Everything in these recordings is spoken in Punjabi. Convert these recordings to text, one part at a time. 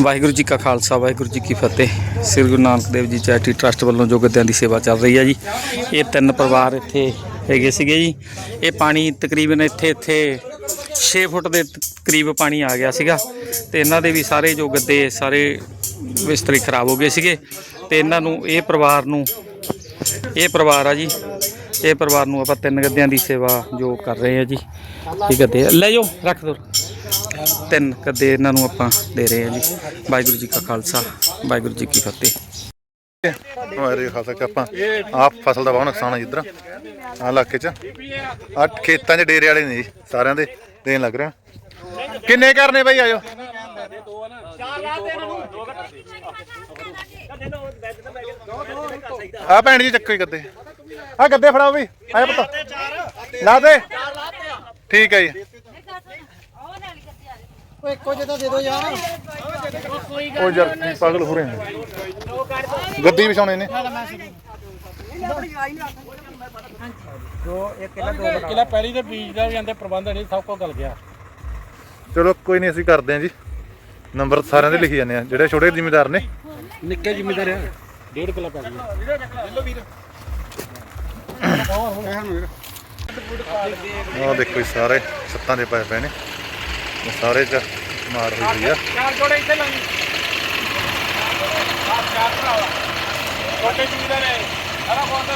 ਵਾਹਿਗੁਰੂ ਜੀ ਕਾ ਖਾਲਸਾ, ਵਾਹਿਗੁਰੂ ਜੀ ਕੀ ਫਤਿਹ। ਸ੍ਰੀ ਗੁਰੂ ਨਾਨਕ ਦੇਵ ਜੀ ਚੈਰਿਟੀ ਟਰਸਟ ਵੱਲੋਂ ਜੋ ਗੱਦਿਆਂ ਦੀ ਸੇਵਾ ਚੱਲ ਰਹੀ ਹੈ ਜੀ, ਇਹ ਤਿੰਨ ਪਰਿਵਾਰ ਇੱਥੇ ਹੈਗੇ ਸੀਗੇ ਜੀ। ਇਹ ਪਾਣੀ ਤਕਰੀਬਨ ਇੱਥੇ ਇੱਥੇ 6 ਫੁੱਟ ਦੇ ਕਰੀਬ ਪਾਣੀ ਆ ਗਿਆ ਸੀਗਾ ਤੇ ਇਹਨਾਂ ਦੇ ਵੀ ਸਾਰੇ ਜੋ ਗੱਦੇ ਸਾਰੇ ਬਿਸਤਰੇ ਖਰਾਬ ਹੋ ਗਏ ਸੀਗੇ ਤੇ ਇਹਨਾਂ ਨੂੰ, ਇਹ ਪਰਿਵਾਰ ਨੂੰ, ਇਹ ਪਰਿਵਾਰ ਆ ਜੀ, ਇਹ ਪਰਿਵਾਰ ਨੂੰ ਆਪਾਂ ਤਿੰਨ ਗੱਦਿਆਂ ਦੀ ਸੇਵਾ ਜੋ ਕਰ ਰਹੇ ਆ ਜੀ, ਇਹ ਗੱਦੇ ਲੈ ਜਾਓ, ਰੱਖ ਦਿਓ ਤਿੰਨ ਗੱਦੇ ਇਹਨਾਂ ਨੂੰ ਆਪਾਂ ਦੇ ਰਹੇ ਹਾਂ ਜੀ। ਵਾਹਿਗੁਰੂ ਜੀ ਕਾ ਖਾਲਸਾ, ਵਾਹਿਗੁਰੂ ਜੀ ਕੀ ਫਤਿਹ। ਮਾਰੇ ਖਾਸਾ ਆਪਾਂ ਆਹ ਫਸਲ ਦਾ ਬਹੁਤ ਨੁਕਸਾਨ ਹੈ ਜੀ ਇੱਧਰ। ਇਲਾਕੇ 'ਚ। ਆ ਖੇਤਾਂ 'ਚ ਡੇਰੇ ਵਾਲੇ ਨੇ ਜੀ, ਸਾਰਿਆਂ ਦੇ ਦੇਣ ਲੱਗ ਰਿਹਾ ਕਿੰਨੇ ਕਰਨੇ ਬਈ ਆਜੋ ਆ ਭੈਣ ਜੀ ਚੱਕੋ ਹੀ ਗੱਦੇ। ਆ ਗੱਦੇ ਫੜਾਓ ਬਈ। ਆਇਆ ਪਤਾ। ਲਾ ਦੇ। ਠੀਕ ਹੈ ਜੀ। ਉਹ ਯਾਰ ਕੀ ਪਾਗਲ ਹੋ ਰਹੇ ਨੇ ਗੱਦੀ ਵਿਛਾਉਣੇ ਨੇ। ਕਿਲਾ ਪਹਿਲੀ ਦੇ ਬੀਜ ਦਾ ਵੀ ਆਂਦੇ ਪ੍ਰਬੰਧ ਨਹੀਂ ਸਭ ਕੁਝ ਗਲ ਗਿਆ। ਚਲੋ ਕੋਈ ਨਹੀਂ ਅਸੀਂ ਕਰਦੇ ਹਾਂ ਜੀ। ਨੰਬਰ ਸਾਰਿਆਂ ਦੇ ਲਿਖੀ ਜਾਂਦੇ ਆ ਜਿਹੜੇ ਛੋਟੇ ਜ਼ਿਮੀਦਾਰ ਨੇ। ਨਿੱਕੇ ਜ਼ਿਮੀਦਾਰ ਆ। ਡੇਢ ਕਿਲਾ ਪੈ ਗਿਆ। ਆਹ ਦੇਖੋ ਜੀ ਸਾਰੇ ਛੱਤਾਂ ਦੇ ਪਏ ਪਏ ਨੇ। ਸਾਰੇ ਚ ਮਾਰ ਹੋਈ ਹੋਈ ਆ। ਚਾਰ ਜੋੜੇ ਇੱਥੇ ਲਾਈ ਆ ਚਾਰ ਭਰਾਵਾ ਛੋਟੇ ਜ਼ਿਮੀਦਾਰ ਹੈ ਸਾਰਾ ਫੋਨ ਦਾ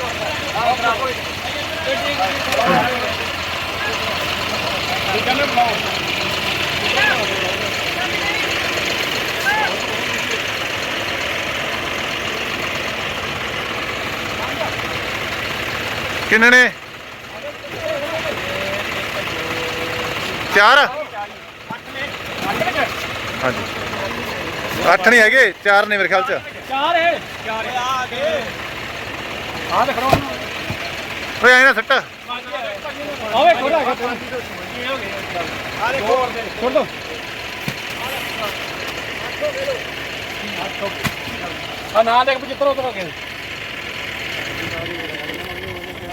ਠੀਕ ਹੈ ਨਾ ਬਣਾਓ। ਕਿੰਨੇ ਨੇ? ਚਾਰ? ਹਾਂਜੀ। ਅੱਠ ਨਹੀਂ ਹੈਗੇ ਚਾਰ ਨੇ ਮੇਰੇ ਖਿਆਲ ਚ। ਚਾਰ ਹੈ। ਚਾਰ ਆ ਗਏ ਆ ਦੇਖ ਰੋ ਓਏ ਨਾ ਸੱਟ। ਆਵੇ ਖੋੜਾ ਆ ਦੇਖੋ। ਛੋੜ ਦੋ। ਆ ਨਾ ਦੇਖ ਜਿੱਤਰ ਉਤਰ ਕੇ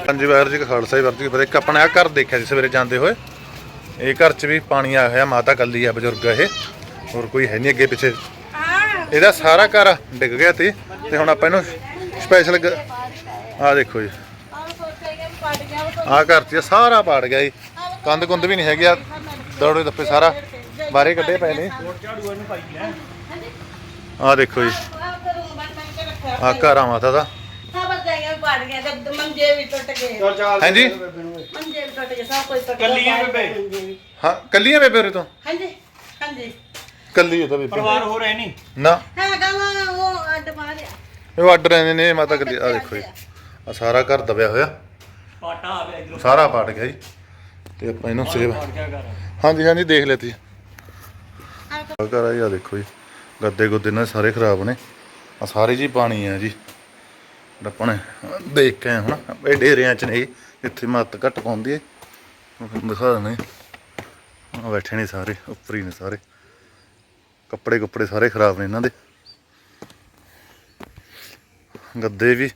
ਹਾਂਜੀ ਵਾਹਿਗੁਰੂ ਜੀ ਕਾ ਖਾਲਸਾ ਜੀ ਵਾਹਿਗੁਰੂ ਜੀ ਕੀ ਫਤਿਹ। ਇੱਕ ਆਪਣਾ ਆਹ ਘਰ ਦੇਖਿਆ ਸੀ ਸਵੇਰੇ ਜਾਂਦੇ ਹੋਏ। ਇਹ ਘਰ 'ਚ ਵੀ ਪਾਣੀ ਆਇਆ ਹੋਇਆ ਮਾਤਾ ਕੱਲੀ ਆ ਬਜ਼ੁਰਗ ਇਹ। ਹੋਰ ਕੋਈ ਹੈ ਨਹੀਂ ਅੱਗੇ ਪਿੱਛੇ। ਇਹਦਾ ਸਾਰਾ ਘਰ ਡਿੱਗ ਗਿਆ ਤੇ ਤੇ ਹੁਣ ਆਪਾਂ ਇਹਨੂੰ ਸਪੈਸ਼ਲ ਆਹ ਦੇਖੋ ਜੀ। ਆਹ ਘਰ 'ਚ ਸਾਰਾ ਪਾੜ ਗਿਆ ਜੀ। ਕੰਧ ਕੁੰਦ ਵੀ ਨਹੀਂ ਹੈਗੀ ਆ ਦੌੜੇ ਦੱਪੇ ਸਾਰਾ ਬਾਹਰੇ ਕੱਢੇ ਪਏ ਨੇ। ਆਹ ਦੇਖੋ ਜੀ। ਆਹ ਘਰ ਆ ਮਾਤਾ ਦਾ। ਮੰਜੇ ਵੀ ਟੁੱਟ ਗਏ ਹਾਂਜੀ? ਮੰਜੇ ਵੀ ਟੁੱਟ ਗਏ। ਸਭ ਕੁਝ ਟੁੱਟ ਕੱਲੀਆਂ ਗਿਆ ਬੇਬੇ। ਹਾਂ ਕੱਲੀਆਂ ਬੇਬੇ ਉਰੇ ਤੋਂ? ਹਾਂਜੀ ਹਾਂਜੀ। ਕੱਲੀ ਉਹ ਤਾਂ ਬੇਬੇ। ਪਰਿਵਾਰ ਹੋ ਰਹੇ ਨਹੀਂ। ਨਾ। ਹੈਗਾ ਵਾ ਉਹ ਅੱਡ ਮਾਰਿਆ ਇਹ ਅੱਡ ਰਹੇ ਨੇ ਮਾਤਾ ਕੱਲੀ ਆ ਦੇਖੋ ਜੀ। ਆ। ਸਾਰਾ ਘਰ ਦਬਿਆ ਹੋਇਆ। ਪਾਟਾ ਆਵੇ ਇਧਰੋਂ। ਸਾਰਾ ਪਾਟ ਗਿਆ ਜੀ। ਤੇ ਆਪਾਂ ਇਹਨੂੰ ਸੇਵ ਕਰ ਹਾਂਜੀ ਹਾਂਜੀ ਦੇਖ ਲੈਤੀ ਘਰ ਆ ਜੀ ਆ ਦੇਖੋ ਜੀ। ਗੱਦੇ ਗੁੱਦੇ ਨੇ ਸਾਰੇ ਖਰਾਬ ਨੇ। ਆ ਸਾਰੇ ਜੀ ਪਾਣੀ ਆ ਜੀ। ਆਪਾਂ ਨੇ ਦੇਖ ਕੇ ਆਏ ਹੁਣ ਇਹ ਡੇਰਿਆਂ ਚ ਨੇ ਇੱਥੇ ਮੱਤ ਘੱਟ ਪਾਉਂਦੀ ਹੈ। ਉਹ ਤੁਹਾਨੂੰ ਦਿਖਾ ਦਿੰਦੇ ਆ ਬੈਠੇ ਨੇ ਸਾਰੇ ਉੱਪਰ ਹੀ ਨੇ ਸਾਰੇ। ਕੱਪੜੇ ਕੁੱਪੜੇ ਸਾਰੇ ਖਰਾਬ ਨੇ ਇਹਨਾਂ ਦੇ। ਗੱਦੇ ਵੀ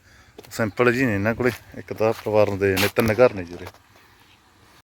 ਸਿੰਪਲ ਜੀ ਨੇ ਇਹਨਾਂ ਕੋਲੇ। ਇੱਕ ਤਾਂ ਪਰਿਵਾਰ ਨੂੰ ਦੇ ਨੇ ਤਿੰਨ ਘਰ ਨੇ ਜੁਰੇ